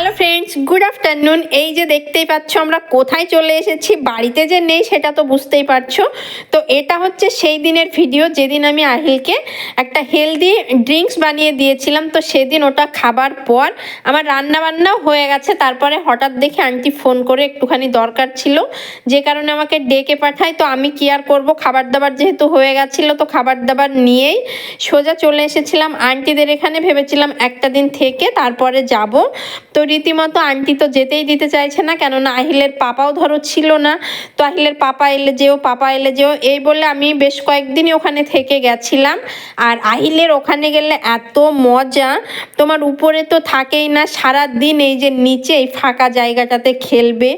Hello friends, good afternoon. এই যে দেখতেই পাচ্ছ, আমরা কোথায় চলে এসেছি, বাড়িতে যে নেই, সেটা তো বুঝতেই পারছ। তো এটা হচ্ছে সেই দিনের ভিডিও যেদিন আমি আহিলকে একটা হেলদি ড্রিঙ্কস বানিয়ে দিয়েছিলাম। তো সেদিন ওটা খাবার পর আমার রান্না বান্নাও হয়ে গেছে। তারপরে হঠাৎ দেখে আন্টি ফোন করে একটুখানি দরকার ছিল। যে কারণে আমাকে ডেকে পাঠায়। তো আমি কি আর করব? খাবার দাবার যেহেতু হয়ে গেছিল, তো খাবার দাবার নিয়েই সোজা চলে এসেছিলাম। আন্টিদের এখানে ভেবেছিলাম একটা দিন থেকে তারপরে যাব। তো রীতিমতো আন্টি তো যেতেই দিতে চাইছে না, কেননা আহিলের পাপাও ধরো ছিল না। তো আহিলের পাপা এলে যেও, পাপা এলে যেও, এই বলে আমি বেশ কয়েকদিনই ওখানে থেকে গেছিলাম। আর আহিলের ওখানে গেলে এত মজা, তোমার উপরে তো থাকেই না সারা দিন এই যে নিচে এই ফাঁকা জায়গাটাতে খেলবে।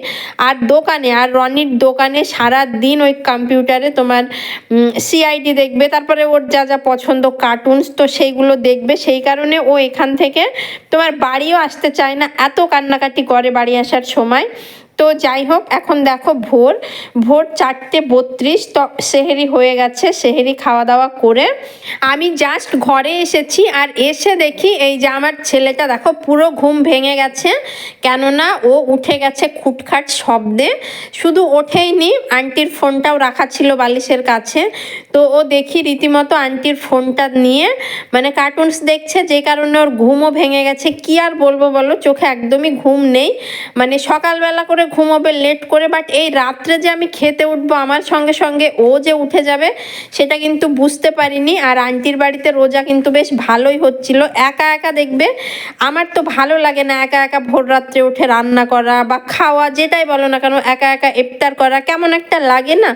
আর দোকানে, আর রনির দোকানে সারা দিন ওই কম্পিউটারে তোমার সিআইডি দেখবে, তারপরে ওর যা যা পছন্দ কার্টুনস তো সেইগুলো দেখবে। সেই কারণে ও এখান থেকে তোমার বাড়িও আসতে চায় না এত কান্নাকাটি করে বাড়ি আসার সময় তো যাই হোক, এখন দেখো ভোর। ভোর চারটে বত্রিশ, তো সেহেরি হয়ে গেছে, সেহেরি খাওয়া দাওয়া করে। আমি জাস্ট ঘরে এসেছি আর এসে দেখি এই যে আমার ছেলেটা, দেখো পুরো ঘুম ভেঙে গেছে, কেননা ও উঠে গেছে খুটখাট শব্দে। শুধু ওঠেইনি, আন্টির ফোনটাও রাখা ছিল বালিশের কাছে। তো ও দেখি রীতিমতো আন্টির ফোনটা নিয়ে মানে কার্টুনস দেখছে, যে কারণে ওর ঘুমও ভেঙে গেছে। কি আর বলব বলো, চোখে একদমই ঘুম নেই। মানে সকালবেলা করে ঘুমোবে লেট করে বাট এই রাত্রে যে আমি খেতে উঠবো আমার সঙ্গে সঙ্গে ও যে উঠে যাবে, সেটা কিন্তু বুঝতে পারিনি। আর আন্টির বাড়িতে রোজা কিন্তু বেশ ভালোই হচ্ছিল। একা একা দেখবে, আমার তো ভালো লাগে না একা একা ভোর রাত্রে উঠে রান্না করা বা খাওয়া, যেটাই বলো না কেন, একা একা ইফতার করা, কেমন একটা লাগে না?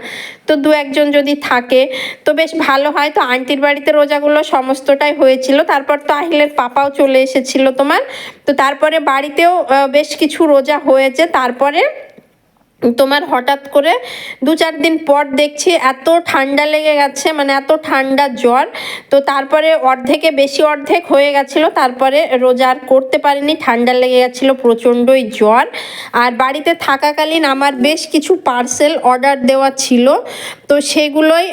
তো দু একজন যদি থাকে, তো বেশ ভালো হয়। তো আন্টির বাড়িতে রোজাগুলো সমস্তটাই হয়েছিল। তারপর তো আহিলের পাপাও চলে এসেছিল তোমার। তো তারপরে বাড়িতেও বেশ কিছু রোজা হয়েছে। তারপরে there. তোমার হঠাৎ করে দু চার দিন পর দেখছি এত ঠান্ডা লেগে গেছে মানে এত ঠান্ডা জ্বর। তো তারপরে অর্ধেকে বেশি অর্ধেক হয়ে গেছিল, তারপরে রোজা আর করতে পারিনি, ঠান্ডা লেগে গেছিল, প্রচণ্ডই জ্বর। আর বাড়িতে থাকাকালীন আমার বেশ কিছু পার্সেল অর্ডার দেওয়া ছিল, তো সেগুলোই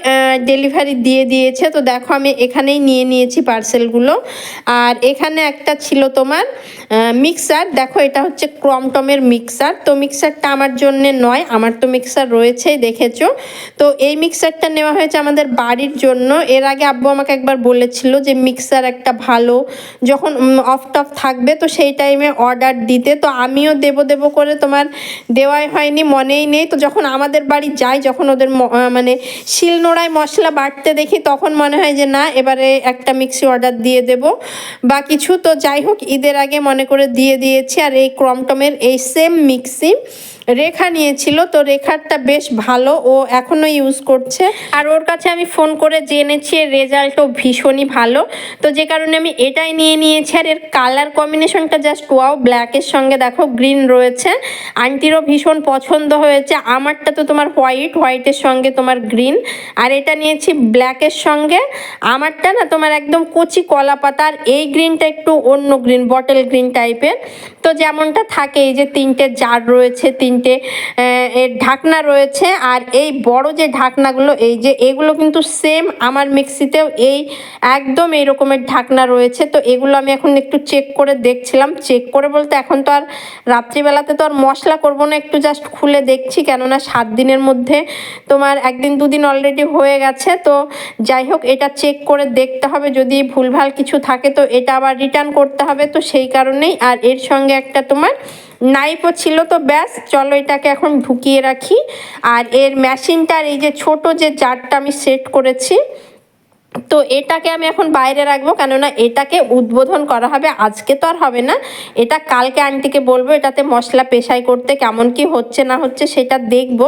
ডেলিভারি দিয়ে দিয়েছে। তো দেখো আমি এখানেই নিয়ে নিয়েছি পার্সেলগুলো। আর এখানে একটা ছিল তোমার মিক্সার। দেখো এটা হচ্ছে ক্রমটমের মিক্সার। তো মিক্সারটা আমার জন্য নয়, আমার তো মিক্সার রয়েছেই, দেখেছ? তো এই মিক্সারটা নেওয়া হয়েছে আমাদের বাড়ির জন্য। এর আগে আব্বু আমাকে একবার বলেছিল যে মিক্সার একটা ভালো, যখন অফ টফ থাকবে, তো সেই টাইমে অর্ডার দিতে। তো আমিও দেব দেব করে তোমার দেওয়াই হয়নি, মনেই নেই। তো যখন আমাদের বাড়ি যাই, যখন ওদের মানে শিলনোড়ায় মশলা বাটতে দেখি, তখন মনে হয় যে না, এবারে একটা মিক্সি অর্ডার দিয়ে দেব। বা কিছু তো যাই হোক, ঈদের আগে মনে করে দিয়ে দিয়েছি। আর এই ক্রমটমের এই সেম মিক্সি রেখা নিয়েছিল, তো রেখারটা বেশ ভালো ও এখনও ইউজ করছে। আর ওর কাছে আমি ফোন করে জেনেছি, এর রেজাল্টও ভীষণই ভালো। তো যে কারণে আমি এটাই নিয়ে নিয়েছি, আর এর কালার কম্বিনেশনটা জাস্ট ওয়াও ব্ল্যাকের সঙ্গে দেখো গ্রিন রয়েছে। আন্টিরও ভীষণ পছন্দ হয়েছে, আমারটা তো তোমার হোয়াইট হোয়াইটের সঙ্গে তোমার গ্রিন আর এটা নিয়েছি ব্ল্যাকের সঙ্গে, আমারটা না তোমার একদম কচি কলা পাতা, আর এই গ্রিনটা একটু অন্য গ্রিন বটল গ্রিন টাইপের তো যেমনটা থাকে, এই যে তিনটে জার রয়েছে তিনটে এর ঢাকনা রয়েছে। আর এই বড় যে ঢাকনাগুলো, এই যে এগুলো কিন্তু সেম আমার মিক্সিতেও এই একদম এই রকমের ঢাকনা রয়েছে। তো এগুলো আমি এখন একটু চেক করে দেখছিলাম। চেক করে বলতে এখন তো আর রাত্রিবেলাতে তো আর মশলা করব না, একটু জাস্ট খুলে দেখছি। কেননা সাত দিনের মধ্যে তোমার একদিন দুদিন অলরেডি হয়ে গেছে। তো যাই হোক, এটা চেক করে দেখতে হবে। যদি ভুলভাল কিছু থাকে, তো এটা আবার রিটার্ন করতে হবে। তো সেই কারণেই আর এর সঙ্গে একটা তোমার নাইফও ছিল তো ব্যাস, চলো এটাকে এখন ঢুকিয়ে রাখি। আর এর মেশিনটার এই যে ছোট যে জারটা আমি সেট করেছি তো এটাকে আমি এখন বাইরে রাখব, কেননা এটাকে উদ্বোধন করা হবে, আজকে তো আর হবে না। এটা কালকে আন্টিকে বলব, এটাতে মশলা পেশাই করতে কেমন কি হচ্ছে না হচ্ছে সেটা দেখব।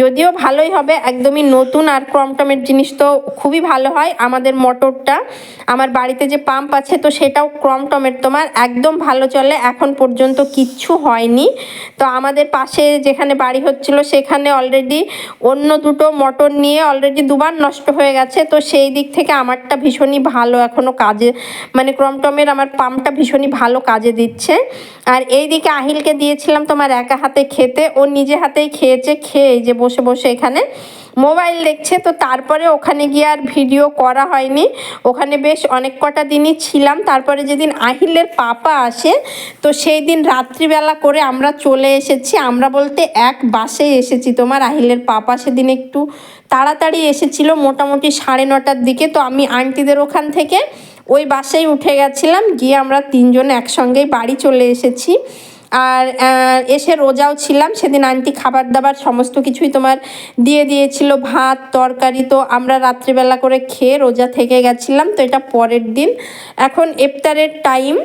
যদিও ভালোই হবে, একদমই নতুন আর ক্রমটমের জিনিস তো খুবই ভালো হয়। আমাদের মোটরটা, আমার বাড়িতে যে পাম্প আছে, তো সেটাও ক্রমটমের তোমার, একদম ভালো চলে, এখন পর্যন্ত কিচ্ছু হয়নি। তো আমাদের পাশে যেখানে বাড়ি হচ্ছিল, সেখানে অলরেডি অন্য দুটো মোটর নিয়ে অলরেডি দুবার নষ্ট হয়ে গেছে, তো সেই দিক থেকে আমারটা ভীষণই ভালো এখনও কাজে মানে ক্রমটমের আমার পাম্পটা ভীষণই ভালো কাজে দিচ্ছে। আর এই দিকে আহিলকে দিয়েছিলাম তোমার একা হাতে খেতে, ও নিজে হাতেই খেয়েছে, খেয়ে যে বসে বসে এখানে মোবাইল দেখছে, তো তারপরে ওখানে গিয়ে আর ভিডিও করা হয়নি। ওখানে বেশ অনেক কটা দিনই ছিলাম। তারপরে যেদিন আহিলের পাপা আসে, তো সেই দিন রাত্রিবেলা করে আমরা চলে এসেছি। আমরা বলতে এক বাসে এসেছি। তোমার আহিলের পাপা সেদিন একটু তাড়াতাড়ি এসেছিল মোটামুটি সাড়ে নটার দিকে, তো আমি আন্টিদের ওখান থেকে ওই বাসেই উঠে গেছিলাম। গিয়ে আমরা তিনজন একসঙ্গেই বাড়ি চলে এসেছি। আর এসে রোজাও ছিলাম। সেদিন আনটি খাবার দাবার সমস্ত কিছুই তোমার দিয়ে দিয়েছিল। ভাত, তরকারি তো আমরা রাত্রিবেলা করে খেয়ে রোজা থেকে গেছিলাম। তো এটা পরের দিন। এখন ইফতারের টাইম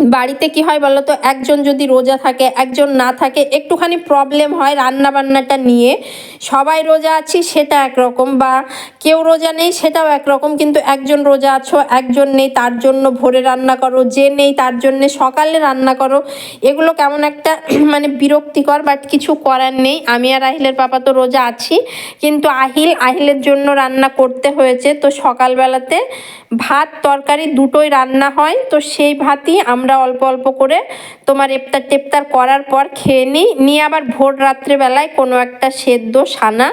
বাড়িতে কি হয় বলো তো? একজন যদি রোজা থাকে, একজন না থাকে, একটুখানি প্রবলেম হয় রান্না বান্নাটা নিয়ে। সবাই রোজা আছি, সেটা একরকম বা কেউ রোজা নেই, সেটাও একরকম। কিন্তু একজন রোজা আছো, একজন নেই, তার জন্য ভোরে রান্না করো, যে নেই, তার জন্য সকালে রান্না করো। এগুলো কেমন একটা মানে বিরক্তিকর বাট কিছু করার নেই। আমি আর আহিলের পাপা তো রোজা আছি, কিন্তু আহিল, আহিলের জন্য রান্না করতে হয়েছে। তো সকালবেলাতে ভাত, তরকারি দুটোই রান্না হয়। তো সেই ভাতই আমরা অল্প অল্প করে তোমার ইফতার টেফতার করার পর খেয়ে নিই। নিয়ে আবার ভোর রাত্রেবেলায় কোনো একটা সেদ্ধ সানা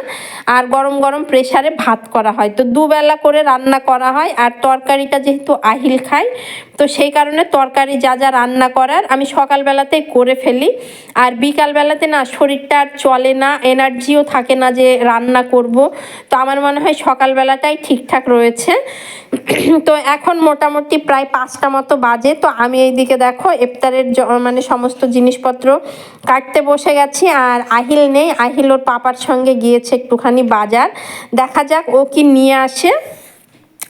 আর গরম গরম প্রেসারে ভাত করা হয়। তো দুবেলা করে রান্না করা হয় আর তরকারিটা যেহেতু আহিল খায় তো সেই কারণে তরকারি যা যা রান্না করার আমি সকালবেলাতেই করে ফেলি। আর বিকালবেলাতে না শরীরটা আর চলে না, এনার্জিও থাকে না যে রান্না করব। তো আমার মনে হয় সকালবেলাটাই ঠিকঠাক রয়েছে। তো এখন মোটামুটি প্রায় পাঁচটা মতো বাজে। তো আমি এইদিকে দেখো এফতারের মানে সমস্ত জিনিসপত্র কাটতে বসে গেছি আর আহিল নেই। আহিল ওর পাপার সঙ্গে গিয়েছে একটুখানি বাজার। দেখা যাক ও কি নিয়ে আসে।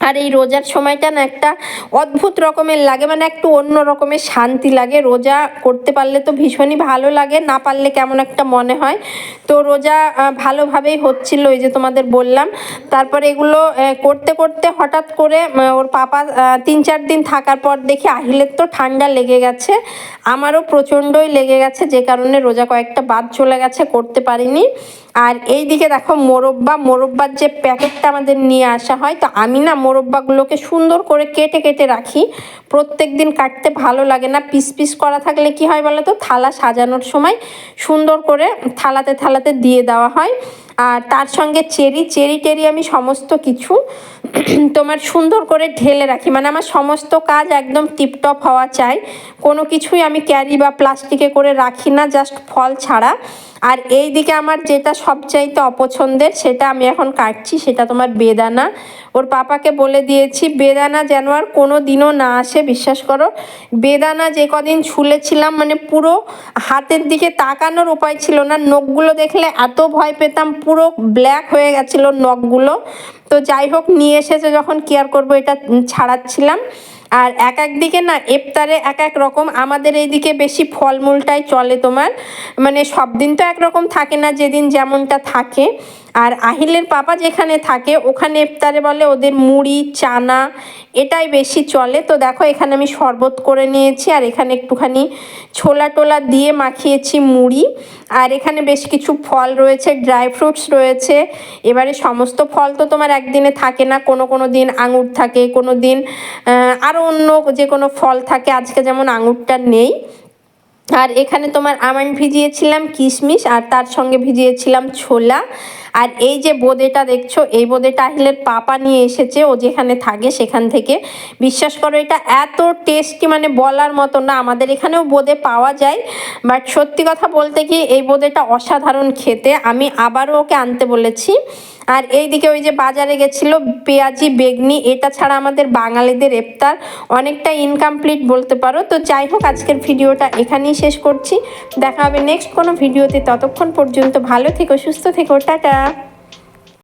আর এই রোজার সময়টা না একটা অদ্ভুত রকমের লাগে মানে একটু অন্য রকমের শান্তি লাগে। রোজা করতে পারলে তো ভীষণই ভালো লাগে, না পারলে কেমন একটা মনে হয়। তো রোজা ভালোভাবেই হচ্ছিল ওই যে তোমাদের বললাম। তারপর এগুলো করতে করতে হঠাৎ করে ওর পাপা তিন, চার দিন থাকার পর দেখি আহিলের তো ঠান্ডা লেগে গেছে। আমারও প্রচণ্ডই লেগে গেছে, যে কারণে রোজা কয়েকটা বাদ চলে গেছে, করতে পারিনি। আর এই দিকে দেখো মোরব্বা, মোরব্বার যে প্যাকেটটা আমাদের নিয়ে আসা হয়, তো আমি না মোরব্বাগুলোকে সুন্দর করে কেটে কেটে রাখি। প্রত্যেক দিন কাটতে ভালো লাগে না। পিস পিস করা থাকলে কি হয় বলো তো? থালা সাজানোর সময় সুন্দর করে থালাতে থালাতে দিয়ে দেওয়া হয়। আর তার সঙ্গে চেরি চেরি টেরি আমি সমস্ত কিছু তোমার সুন্দর করে ঢেলে রাখি। মানে আমার সমস্ত কাজ একদম টিপটপ হওয়া চাই। কোনো কিছুই আমি ক্যারি বা প্লাস্টিকে করে রাখি না, জাস্ট ফল ছাড়া। আর এই দিকে আমার যেটা সবচাইতে অপছন্দের, সেটা আমি এখন কাটছি, সেটা তোমার বেদানা। ওর পাপাকে বলে দিয়েছি, বেদানা যেন আর কোনো দিনও না আসে, বিশ্বাস করো। বেদানা যে কদিন ছুলেছিলাম মানে পুরো হাতের দিকে তাকানোর উপায় ছিল না। নখগুলো দেখলে এত ভয় পেতাম, পুরো ব্ল্যাক হয়ে গেছিল নখগুলো। তো যাই হোক, নিয়ে এসেছে যখন কেয়ার করব, এটা ছাড়াচ্ছিলাম। আর এক এক দিকে না এফতারে এক এক রকম, আমাদের এইদিকে বেশি ফলমূলটাই চলে তোমার। মানে সব দিন তো একরকম থাকে না, যেদিন যেমনটা থাকে। আর আহিলের পাপা যেখানে থাকে, ওখানে ইফতারে বলে ওদের মুড়ি, চানা, এটাই বেশি চলে। তো দেখো, এখানে আমি শরবত করে নিয়েছি আর এখানে একটুখানি ছোলা টোলা দিয়ে মাখিয়েছি মুড়ি। আর এখানে বেশ কিছু ফল রয়েছে, ড্রাই ফ্রুটস রয়েছে। এবারে সমস্ত ফল তো তোমার একদিনে থাকে না, কোনো কোনো দিন আঙুর থাকে, কোনো দিন আরও অন্য যে কোনো ফল থাকে, আজকে যেমন আঙুরটা নেই। আর এখানে তোমার আমন্ড ভিজিয়েছিলাম কিশমিশ আর তার সঙ্গে ভিজিয়েছিলাম ছোলা। আর এই যে বোঁদেটা দেখছ, এই বোঁদেটা আহিলের পাপা নিয়ে এসেছে, ও যেখানে থাকে সেখান থেকে। বিশ্বাস করো, এটা এত টেস্টি মানে বলার মতো না। আমাদের এখানেও বোঁদে পাওয়া যায় বাট সত্যি কথা বলতে কি এই বোঁদেটা অসাধারণ খেতে। আমি আবারও ওকে আনতে বলেছি। আর এইদিকে ওই যে বাজারে গেছিল পেঁয়াজি, বেগনি, এটা ছাড়া আমাদের বাঙালিদের এফতার অনেকটা ইনকমপ্লিট বলতে পারো। তো যাই হোক, আজকের ভিডিওটা এখানেই শেষ করছি। দেখা হবে নেক্সট কোনো ভিডিওতে। ততক্ষণ পর্যন্ত ভালো থেকো, সুস্থ থেকো, টাটা।